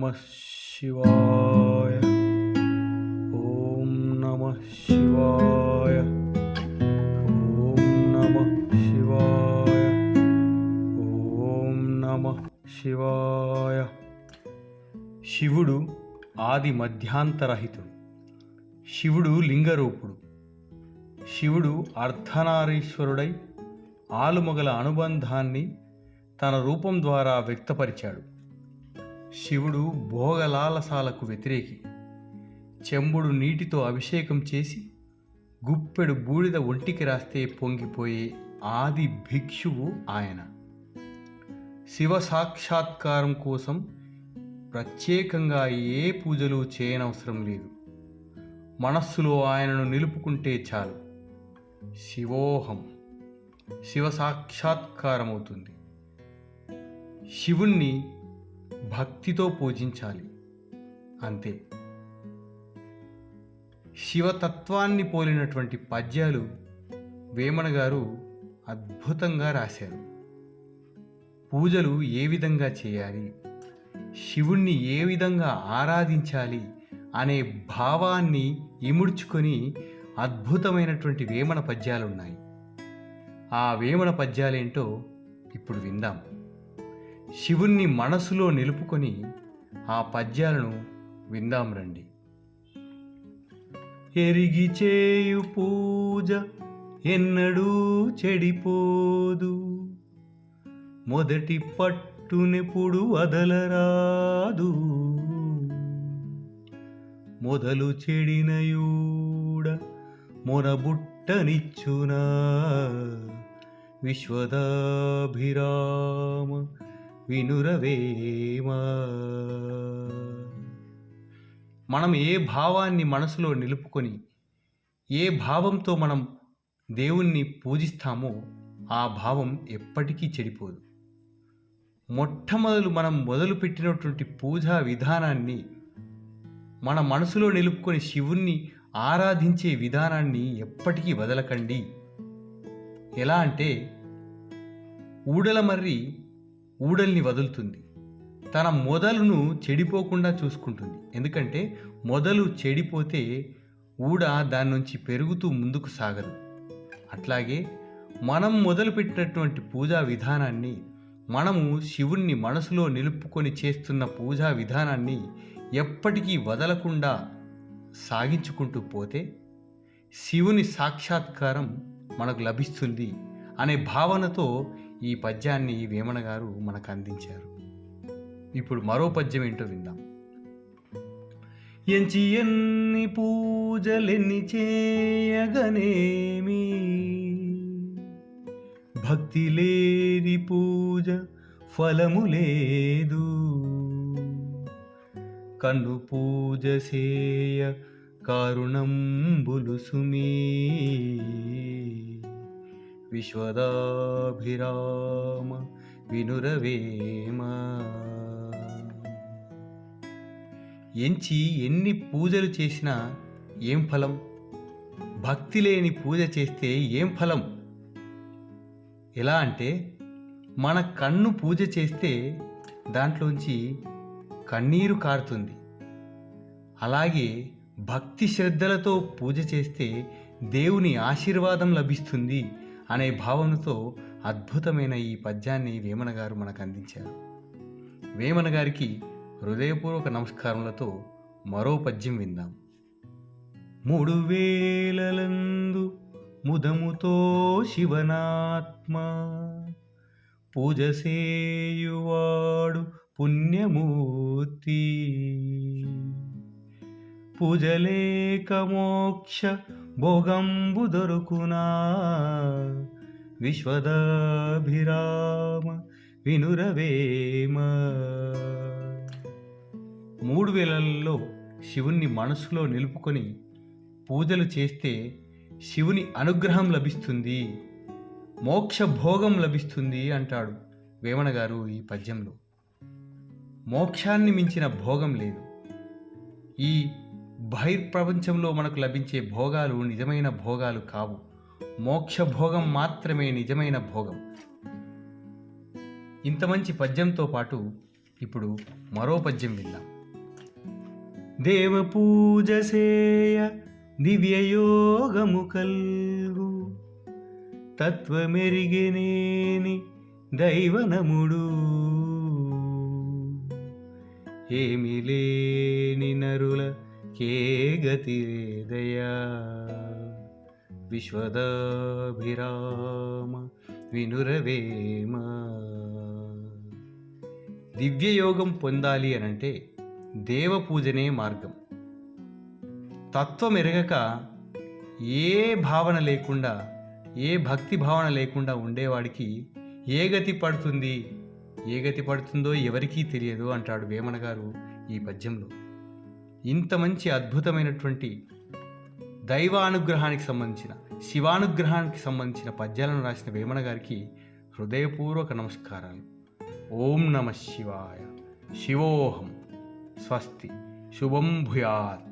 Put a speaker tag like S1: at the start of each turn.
S1: నమ శివాయ ఓం నమ శివాయ ఓం నమ శివాయ ఓం నమ శివాయ శివుడు ఆది మధ్యాంతరహితుడు. శివుడు లింగరూపుడు. శివుడు అర్ధనారీశ్వరుడై ఆలుమగల అనుబంధాన్ని తన రూపం ద్వారా వ్యక్తపరిచాడు. శివుడు భోగలాలసాలకు వ్యతిరేకి. చెంబుడు నీటితో అభిషేకం చేసి గుప్పెడు బూడిద ఒంటికి రాస్తే పొంగిపోయే ఆది భిక్షువు ఆయన. శివ సాక్షాత్కారం కోసం ప్రత్యేకంగా ఏ పూజలు చేయనవసరం లేదు. మనస్సులో ఆయనను నిలుపుకుంటే చాలు. శివోహం. శివ సాక్షాత్కారమవుతుంది. శివుణ్ణి భక్తితో పూజించాలి. అంతే. శివతత్వాన్ని పోలినటువంటి పద్యాలు వేమన గారు అద్భుతంగా రాశారు. పూజలు ఏ విధంగా చేయాలి? శివుణ్ణి ఏ విధంగా ఆరాధించాలి అనే భావాన్ని ఇముడ్చుకొని అద్భుతమైనటువంటి వేమన పద్యాలున్నాయి. ఆ వేమన పద్యాలేంటో ఇప్పుడు విందాం. శివుణ్ణి మనసులో నిలుపుకొని ఆ పద్యాలను విందాం రండి. ఎరిగి చేయు పూజ ఎన్నడూ చెడిపోదు. మొదటి పట్టునెప్పుడు వదలరాదు. మొదలు చెడినయూడ మొరబుట్టనిచ్చునా. విశ్వదాభిరామ వినురవేమా? మనం ఏ భావాన్ని మనసులో నిలుపుకొని ఏ భావంతో మనం దేవుణ్ణి పూజిస్తామో ఆ భావం ఎప్పటికీ చెడిపోదు. మొట్టమొదలు మనం మొదలుపెట్టినటువంటి పూజా విధానాన్ని మన మనసులో నిలుపుకొని శివుణ్ణి ఆరాధించే విధానాన్ని ఎప్పటికీ వదలకండి. ఎలా అంటే ఊడల మర్రి ఊడల్ని వదులుతుంది. తన మొదలును చెడిపోకుండా చూసుకుంటుంది. ఎందుకంటే మొదలు చెడిపోతే ఊడ దాని నుంచి పెరుగుతూ ముందుకు సాగదు. అట్లాగే మనం మొదలుపెట్టినటువంటి పూజా విధానాన్ని మనము శివుణ్ణి మనసులో నిలుపుకొని చేస్తున్న పూజా విధానాన్ని ఎప్పటికీ వదలకుండా సాగించుకుంటూ పోతే శివుని సాక్షాత్కారం మనకు లభిస్తుంది అనే భావనతో ఈ పద్యాన్ని వేమన గారు మనకు అందించారు. ఇప్పుడు మరో పద్యం ఏంటో విందాం. ఎంచి ఎన్ని పూజలెన్ని చేయగనేమి? భక్తి లేని పూజ ఫలము లేదు. కన్ను పూజ సేయ కారుణంబులు సుమీ. విశ్వదాభిరామ వినురవేమ ఎంచి ఎన్ని పూజలు చేసినా ఏం ఫలం? భక్తి లేని పూజ చేస్తే ఏం ఫలం? ఎలా అంటే మన కన్ను పూజ చేస్తే దాంట్లోంచి కన్నీరు కారుతుంది. అలాగే భక్తి శ్రద్ధలతో పూజ చేస్తే దేవుని ఆశీర్వాదం లభిస్తుంది. అనే భావనతో అద్భుతమైన ఈ పద్యాన్ని వేమన గారు మనకు అందించారు. వేమన గారికి హృదయపూర్వక నమస్కారములతో మరో పద్యం విందాం. మూడు వేలలందు ముదముతో శివనాత్మ పూజ సేయువాడు పుణ్యమూర్తి. పూజలేక మోక్ష భోగంబు దొరుకునా? విశ్వదాభిరామ వినురవేమ. మూడు వేలల్లో శివుణ్ణి మనసులో నిలుపుకొని పూజలు చేస్తే శివుని అనుగ్రహం లభిస్తుంది. మోక్ష భోగం లభిస్తుంది అంటాడు వేమన గారు ఈ పద్యంలో. మోక్షాన్ని మించిన భోగం లేదు. ఈ బహిర్ప్రపంచంలో మనకు లభించే భోగాలు నిజమైన భోగాలు కావు. మోక్ష భోగం మాత్రమే నిజమైన భోగం. ఇంత మంచి పద్యంతో పాటు ఇప్పుడు మరో పద్యం విందాం. దేవ పూజ సేయ దివ్యయోగము కల్గు. తత్వమెరిగినేని దైవనముడు. ఏమి లేని నరుల కేగతి దయా. విశ్వదాభిరామ వినురవేమ దివ్యయోగం పొందాలి అనంటే దేవ పూజనే మార్గం. తత్వం ఎరగక ఏ భావన లేకుండా ఏ భక్తి భావన లేకుండా ఉండేవాడికి ఏ గతి పడుతుంది? ఏ గతి పడుతుందో ఎవరికీ తెలియదు అంటాడు వేమన గారు ఈ పద్యంలో. ఇంత మంచి అద్భుతమైనటువంటి దైవానుగ్రహానికి సంబంధించిన శివానుగ్రహానికి సంబంధించిన పద్యాలను రాసిన వేమన గారికి హృదయపూర్వక నమస్కారాలు. ఓం నమ శివాయ. శివోహం. స్వస్తి. శుభం భూయాత్.